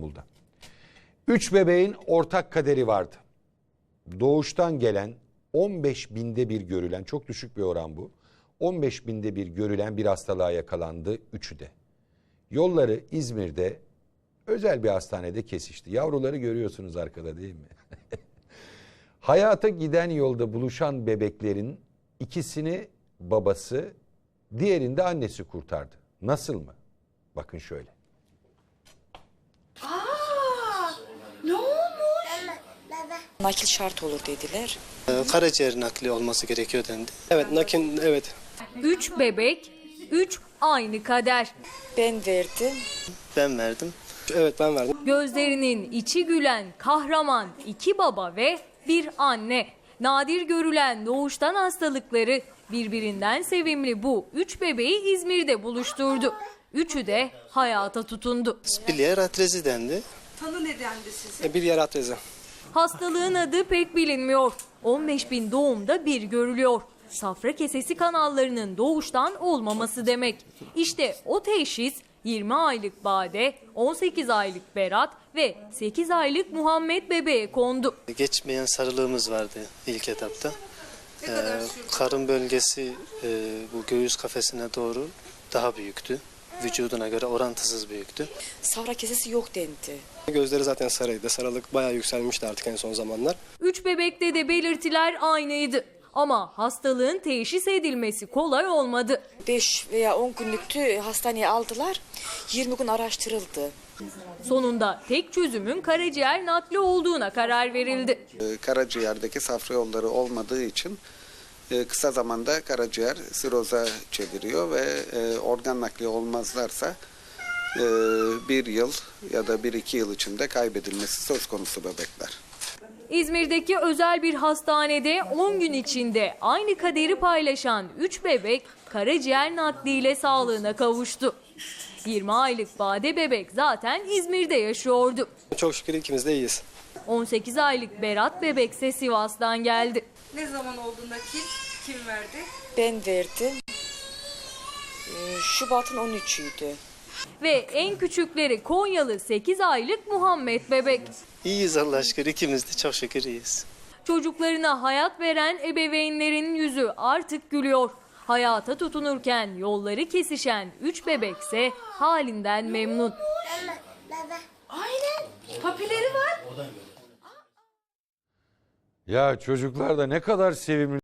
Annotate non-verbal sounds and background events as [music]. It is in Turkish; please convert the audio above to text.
İstanbul'da. Üç bebeğin ortak kaderi vardı. Doğuştan gelen 15 binde bir görülen çok düşük bir oran bu. 15 binde bir görülen bir hastalığa yakalandı üçü de. Yolları İzmir'de özel bir hastanede kesişti. Yavruları görüyorsunuz arkada değil mi? [laughs] Hayata giden yolda buluşan bebeklerin ikisini babası, diğerini de annesi kurtardı. Nasıl mı? Bakın şöyle. Ne olmuş? Nakil şart olur dediler. Ee, Karaciğer nakli olması gerekiyor dendi. Evet, nakil, evet. Üç bebek, üç aynı kader. Ben verdim. Ben verdim. Evet, ben verdim. Gözlerinin içi gülen kahraman iki baba ve bir anne. Nadir görülen doğuştan hastalıkları birbirinden sevimli bu üç bebeği İzmir'de buluşturdu. Üçü de hayata tutundu. Biliyer atrezi dendi. Tanı nedendi size? E, bir yer atrezi. Hastalığın adı pek bilinmiyor. 15 bin doğumda bir görülüyor. Safra kesesi kanallarının doğuştan olmaması demek. İşte o teşhis 20 aylık Bade, 18 aylık Berat ve 8 aylık Muhammed bebeğe kondu. Geçmeyen sarılığımız vardı ilk etapta. Ee, karın bölgesi e, bu göğüs kafesine doğru daha büyüktü. Vücuduna göre orantısız büyüktü. Savra kesesi yok dendi. Gözleri zaten sarıydı. Sarılık bayağı yükselmişti artık en son zamanlar. Üç bebekte de belirtiler aynıydı. Ama hastalığın teşhis edilmesi kolay olmadı. 5 veya 10 günlüktü hastaneye aldılar. 20 gün araştırıldı. Sonunda tek çözümün karaciğer nakli olduğuna karar verildi. e, karaciğerdeki safra yolları olmadığı için e, kısa zamanda karaciğer siroza çeviriyor ve e, organ nakli olmazlarsa e, bir yıl ya da bir iki yıl içinde kaybedilmesi söz konusu bebekler. İzmir'deki özel bir hastanede 10 gün içinde aynı kaderi paylaşan 3 bebek karaciğer nakliyle sağlığına kavuştu. 20 aylık Bade bebek zaten İzmir'de yaşıyordu. Çok şükür ikimiz de iyiyiz. 18 aylık Berat bebek ise Sivas'tan geldi. Ne zaman oldu nakil? Kim verdi? Ben verdim. Ee, Şubat'ın 13'üydü. Ve en küçükleri Konyalı 8 aylık Muhammed bebek. İyiyiz Allah şükür. ikimiz de çok şükür iyiyiz. Çocuklarına hayat veren ebeveynlerin yüzü artık gülüyor. Hayata tutunurken yolları kesişen 3 bebekse halinden memnun. Aynen. Papileri var. Ya çocuklar da ne kadar sevimli.